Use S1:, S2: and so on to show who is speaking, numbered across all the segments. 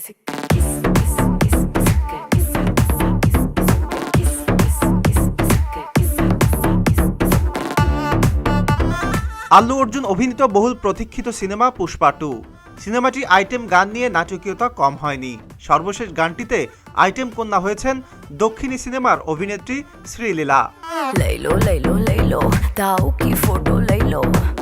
S1: আল্লু অর্জুন অভিনীত বহুল প্রতীক্ষিত সিনেমা পুষ্পা টু। সিনেমাটি আইটেম গান নিয়ে নাটকীয়তা কম হয়নি। সর্বশেষ গানটিতে আইটেম কন্যা হয়েছেন দক্ষিণী সিনেমার অভিনেত্রী শ্রীলীলা।
S2: laylo, laylo, laylo, দাও কি ফটো kiss,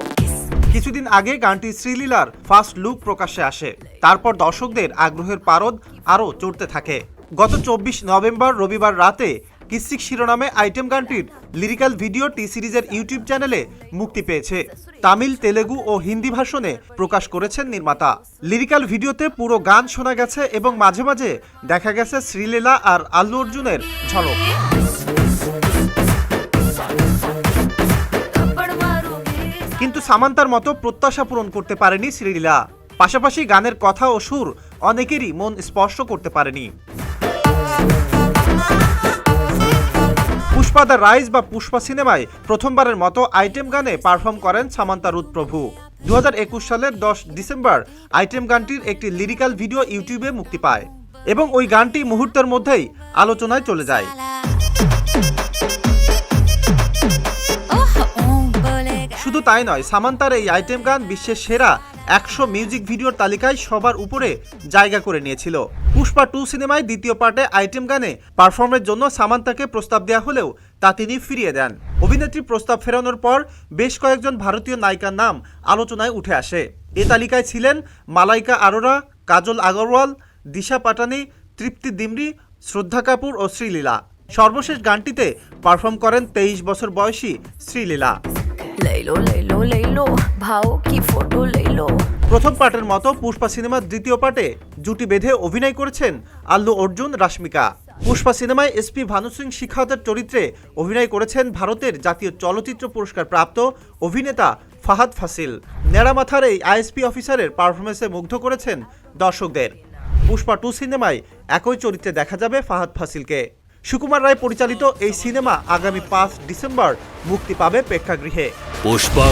S1: কিছুদিন আগে গানটি শ্রীলীলার ফার্স্ট লুক প্রকাশ্যে আসে। তারপর দর্শকদের আগ্রহের পারদ আরও চড়তে থাকে। গত চব্বিশ নভেম্বর রবিবার রাতে কিসিক শিরোনামে আইটেম গানটির লিরিক্যাল ভিডিও টি সিরিজের ইউটিউব চ্যানেলে মুক্তি পেয়েছে। তামিল, তেলেগু ও হিন্দি ভাষণে প্রকাশ করেছেন নির্মাতা। লিরিক্যাল ভিডিওতে পুরো গান শোনা গেছে এবং মাঝে মাঝে দেখা গেছে শ্রীলীলা আর আল্লু অর্জুনের ঝলক। কিন্তু সামান্তার মতো প্রত্যাশা পূরণ করতে পারেনি শ্রীলীলা। পাশাপাশি গানের কথা ও সুর অনেকেরই মন স্পর্শ করতে পারেনি। পুষ্পা দ্য রাইজ বা পুষ্পা সিনেমায় প্রথমবারের মতো আইটেম গানে পারফর্ম করেন সামান্তা রুদ প্রভু দু সালের দশ ডিসেম্বর আইটেম গানটির একটি লিরিক্যাল ভিডিও ইউটিউবে মুক্তি পায় এবং ওই গানটি মুহূর্তের মধ্যেই আলোচনায় চলে যায়। তাই নয়, সামান্তার এই আইটেম গান বিশ্বের সেরা একশো মিউজিক ভিডিওর তালিকায় সবার উপরে জায়গা করে নিয়েছিল। পুষ্পা টু সিনেমায় দ্বিতীয় পার্টে আইটেম গানে পারফর্মের জন্য সামান্তাকে প্রস্তাব দেওয়া হলেও তা তিনি ফিরিয়ে দেন। অভিনেত্রী প্রস্তাব ফেরানোর পর বেশ কয়েকজন ভারতীয় নায়িকার নাম আলোচনায় উঠে আসে। এ তালিকায় ছিলেন মালাইকা আরোরা, কাজল আগরওয়াল, দিশা পাটানি, তৃপ্তি দিমরি শ্রদ্ধা কাপুর ও শ্রীলীলা। সর্বশেষ গানটিতে পারফর্ম করেন তেইশ বছর বয়সী শ্রীলীলা।
S2: Laylo, laylo, laylo, ভাও কি ফটো laylo,
S1: প্রথম পার্টের মতো পুষ্পা সিনেমার দ্বিতীয় পার্টে জুটি বেঁধে অভিনয় করেছেন আল্লু অর্জুন রাশ্মিকা। পুষ্পা সিনেমায় এসপি ভানু সিং শিখাওয়াতের চরিত্রে অভিনয় করেছেন ভারতের জাতীয় চলচ্চিত্র পুরস্কার প্রাপ্ত অভিনেতা ফাহাদ ফাসিল। নেড়ামাথার এই আইএসপি অফিসারের পারফরমেন্সে মুগ্ধ করেছেন দর্শকদের। পুষ্পা টু সিনেমায় একই চরিত্রে দেখা যাবে ফাহাদ ফাসিলকে। সুকুমার রায় পরিচালিত এই সিনেমা আগামী পাঁচ ডিসেম্বর মুক্তি পাবে প্রেক্ষাগৃহে।
S3: পুষ্পা